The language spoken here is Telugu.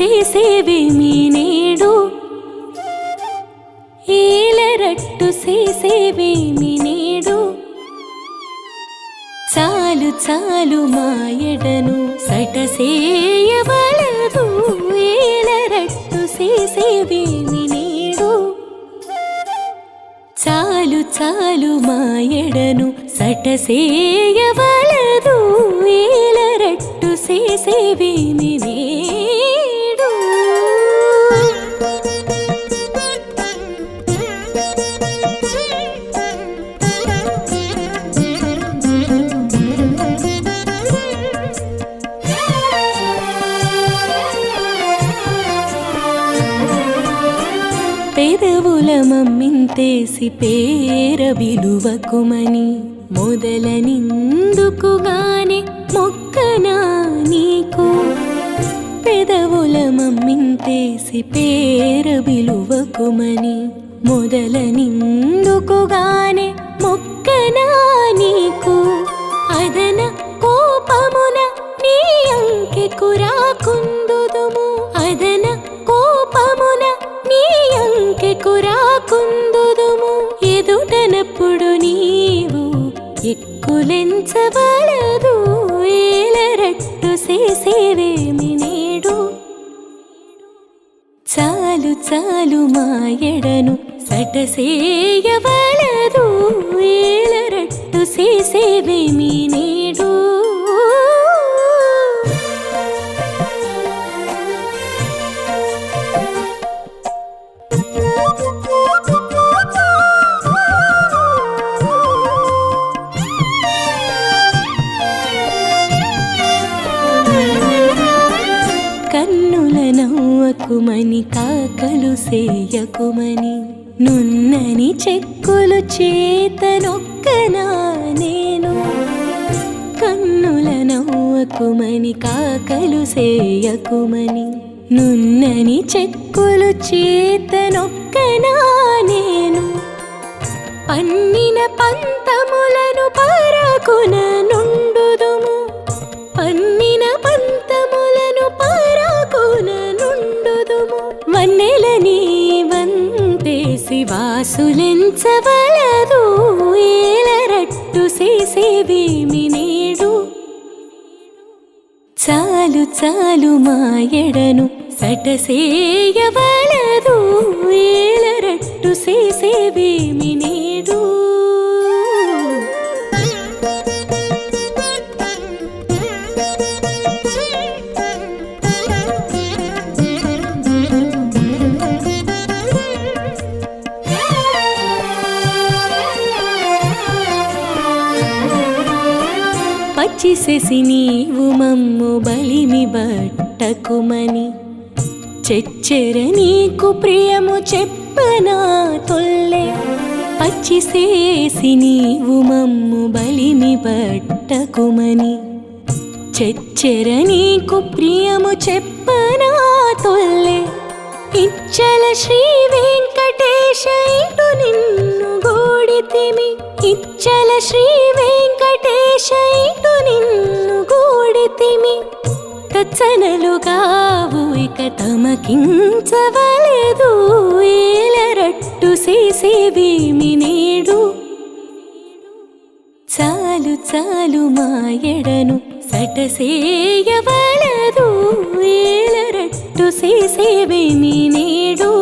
చేసేవేమి నేడు. ఏలరట్టు చేసేవేమి నేడు. చాలు చాలు మాయడను సటసేయవలదు. ఏలరట్టు చేసేవేమి నేడు. చాలు చాలు మాయడను సటసేయవలదు. ఏలరట్టు చేసేవేమి నేడు. కులమమ్మింతేసి పేర విలువకుమని మొదల నిందుకుగానే మొక్కనా నీకు? పెదవుల మమ్మింతేసి పేర విలువకుమని మొదల నిందుకుగానే మొక్కనా నీకు? అంకెకు ఎదుటనప్పుడు నీవు ఎక్కులెంచవలదు ఏలరట్టు చేసేవేమి నేడు చాలు చాలు మాయడను సటసేయవలదు ఏలరట్టు చేసేవేమి నేడు నవ్వకుమని కాకలు సేయకుమని నున్నని చెక్కులు చేతనొక్కనా నేను? కన్నుల నవ్వకుమని కాకలు సేయకుమని నున్నని చెక్కులు చేతనొక్కనా నేను? పన్నిన పంతములను పరకున నుండు నీవంతేసి ఏలరట్టు చేసేవేమి నేడు? చాలు చాలు మా ఎడను సటసేయవలదు ఏలరట్టు చేసేవేమి పచ్చిసెసి నీవు మమ్ము బలిమి బట్టకుమని. చెచ్చెర నీకు ప్రియము చెప్పనా తొల్లె. పచ్చిసేసి నీవు మమ్ము బలిమి బట్టకుమని. చెచ్చెర నీకు ప్రియము చెప్పనా తొల్లె. ఇచ్చల శ్రీ వెంకటేశ ఇటు నిన్ను గోడితిమి. ఇచ్చల శ్రీ వెంకటేశ వెంకటేశైటు నిన్ను గూడితిమి. తచ్చనలుగావు ఇక తమకించవలేదు. ఏలరట్టు చేసేవేమి నేడు. చాలు చాలు మా ఎడను సటసేయవలదు. ఏలరట్టు చేసేవేమి నేడు.